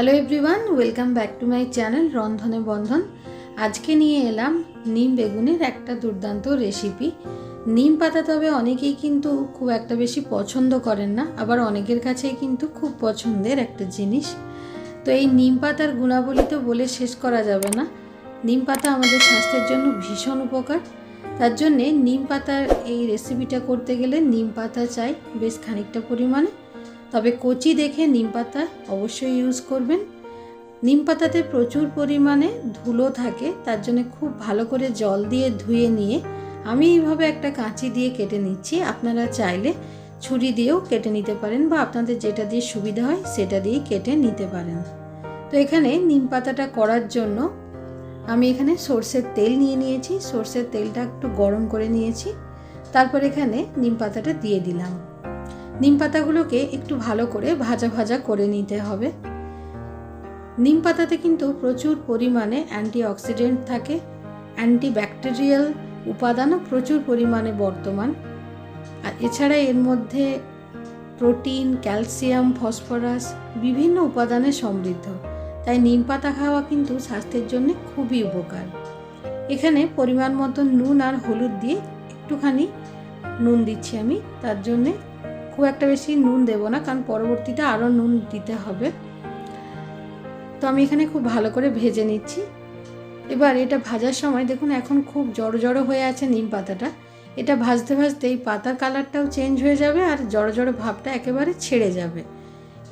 Hello everyone welcome back to my channel রন্ধনে বন্ধন আজকে নিয়ে এলাম নিম বেগুনের একটা দুর্দান্ত রেসিপি নিম পাতা তবে অনেকেই কিন্তু খুব একটা বেশি পছন্দ করেন না, আবার অনেকের কাছেই কিন্তু খুব পছন্দের একটা জিনিস। তো এই নিম পাতার গুণাবলী তো বলে শেষ করা যাবে না। নিম পাতা আমাদের স্বাস্থ্যের জন্য ভীষণ উপকার। তার জন্যে নিম পাতার এই রেসিপিটা করতে গেলে নিম পাতা চাই বেশ খানিকটা পরিমাণে। তবে কচি দেখে নিম পাতা অবশ্যই ইউজ করবেন। নিম পাতাতে প্রচুর পরিমাণে ধুলো থাকে, তার জন্য খুব ভালো করে জল দিয়ে ধুয়ে নিয়ে আমি এইভাবে একটা কাঁচি দিয়ে কেটে নিচ্ছি। আপনারা চাইলে ছুরি দিয়েও কেটে নিতে পারেন বা আপনাদের যেটা দিয়ে সুবিধা হয় সেটা দিয়ে কেটে নিতে পারেন। তো এখানে নিম পাতাটা করার জন্য আমি এখানে সর্ষের তেল নিয়ে নিয়েছি। সর্ষের তেলটা একটু গরম করে নিয়েছি। তারপর এখানে নিম পাতাটা দিয়ে দিলাম। নিম পাতাগুলোকে একটু ভালো করে ভাজা ভাজা করে নিতে হবে। নিম পাতাতে কিন্তু প্রচুর পরিমাণে অ্যান্টিঅক্সিডেন্ট থাকে, অ্যান্টিব্যাকটেরিয়াল উপাদানও প্রচুর পরিমাণে বর্তমান। আর এছাড়া এর মধ্যে প্রোটিন, ক্যালসিয়াম, ফসফরাস বিভিন্ন উপাদানে সমৃদ্ধ। তাই নিম পাতা খাওয়া কিন্তু স্বাস্থ্যের জন্য খুবই উপকার। এখানে পরিমাণ মতো নুন আর হলুদ দিয়ে একটুখানি নুন দিচ্ছি আমি, তার জন্যে খুব একটা বেশি নুন দেবো না, কারণ পরবর্তীতে আরও নুন দিতে হবে। তো আমি এখানে খুব ভালো করে ভেজে নিচ্ছি। এবার এটা ভাজার সময় দেখুন এখন খুব জড়ো জড়ো হয়ে আছে নিম পাতাটা। এটা ভাজতে ভাজতে এই পাতার কালারটাও চেঞ্জ হয়ে যাবে আর জড়ো জড়ো ভাবটা একেবারে ছেড়ে যাবে।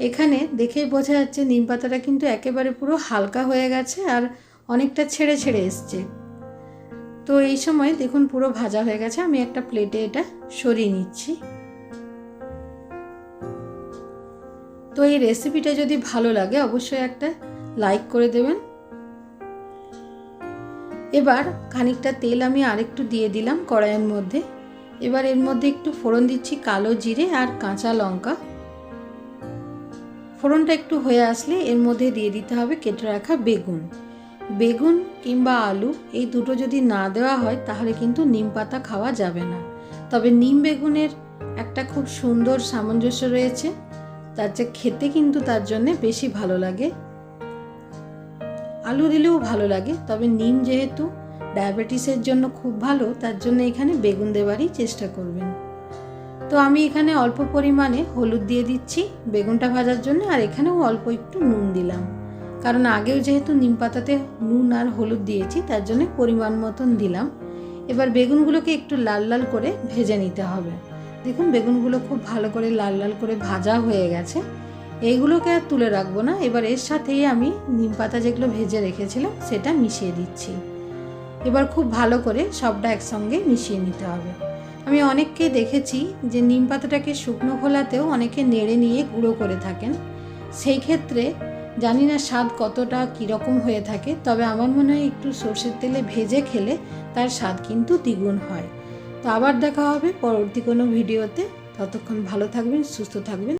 এখানে দেখেই বোঝা যাচ্ছে নিম পাতাটা কিন্তু একেবারে পুরো হালকা হয়ে গেছে আর অনেকটা ছেড়ে ছেড়ে এসছে। তো এই সময় দেখুন পুরো ভাজা হয়ে গেছে, আমি একটা প্লেটে এটা সরিয়ে নিচ্ছি। তো এই রেসিপিটা যদি ভালো লাগে, অবশ্যই একটা লাইক করে দেবেন। এবার খানিকটা তেল আমি আরেকটু দিয়ে দিলাম কড়াইয়ের মধ্যে। এবার এর মধ্যে একটু ফোড়ন দিচ্ছি কালো জিরে আর কাঁচা লঙ্কা। ফোড়নটা একটু হয়ে আসলে এর মধ্যে দিয়ে দিতে হবে কেটে রাখা বেগুন। বেগুন কিংবা আলু এই দুটো যদি না দেওয়া হয়, তাহলে কিন্তু নিম পাতা খাওয়া যাবে না। তবে নিম বেগুনের একটা খুব সুন্দর সামঞ্জস্য রয়েছে। তার যে খেতে কিন্তু তার জন্যে বেশি ভালো লাগে। আলু দিলেও ভালো লাগে, তবে নিম যেহেতু ডায়াবেটিসের জন্য খুব ভালো, তার জন্য এখানে বেগুন দেওয়ারই চেষ্টা করবেন। তো আমি এখানে অল্প পরিমাণে হলুদ দিয়ে দিচ্ছি বেগুনটা ভাজার জন্য, আর এখানেও অল্প একটু নুন দিলাম। কারণ আগেও যেহেতু নিম পাতাতে নুন আর হলুদ দিয়েছি, তার জন্য পরিমাণ মতন দিলাম। এবার বেগুনগুলোকে একটু লাল লাল করে ভেজে নিতে হবে। দেখুন, বেগুনগুলো খুব ভালো করে লাল লাল করে ভাজা হয়ে গেছে। এইগুলোকে আর তুলে রাখব না। এবার এর সাথেই আমি নিম পাতা যেগুলো ভেজে রেখেছিলাম, সেটা মিশিয়ে দিচ্ছি। এবার খুব ভালো করে সবটা একসঙ্গে মিশিয়ে নিতে হবে। আমি অনেককে দেখেছি যে নিম পাতাটাকে শুকনো খোলাতেও অনেকে নেড়ে নিয়ে গুঁড়ো করে থাকেন। সেই ক্ষেত্রে জানি না স্বাদ কতটা কীরকম হয়ে থাকে, তবে আমার মনে হয় একটু সর্ষের তেলে ভেজে খেলে তার স্বাদ কিন্তু দ্বিগুণ হয়। তো আবার দেখা হবে পরবর্তী কোনো ভিডিওতে। ততক্ষণ ভালো থাকবেন সুস্থ থাকবেন।